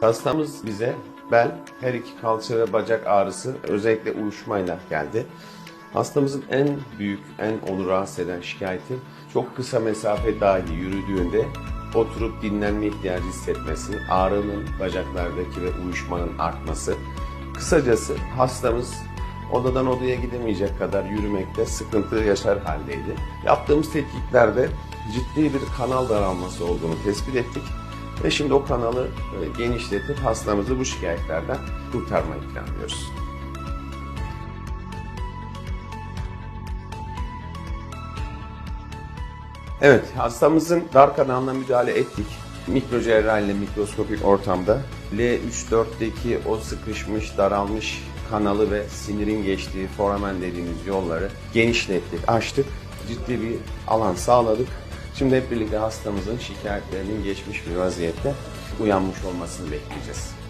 Hastamız bize bel, her iki kalça ve bacak ağrısı özellikle uyuşmayla geldi. Hastamızın en büyük, en onu rahatsız eden şikayeti çok kısa mesafe dahi yürüdüğünde oturup dinlenme ihtiyacı hissetmesi, ağrının bacaklardaki ve uyuşmanın artması. Kısacası hastamız odadan odaya gidemeyecek kadar yürümekte sıkıntı yaşar haldeydi. Yaptığımız tetkiklerde ciddi bir kanal daralması olduğunu tespit ettik ve şimdi o kanalı e, genişletip hastamızı bu şikayetlerden kurtarmayı planlıyoruz. Evet, hastamızın dar kanalına müdahale ettik. Mikro cerrahi ile mikroskopik ortamda L3-4'teki o sıkışmış, daralmış kanalı ve sinirin geçtiği foramen dediğimiz yolları genişlettik, açtık. Ciddi bir alan sağladık. Şimdi hep birlikte hastamızın şikayetlerinin geçmiş bir vaziyette uyanmış olmasını bekleyeceğiz.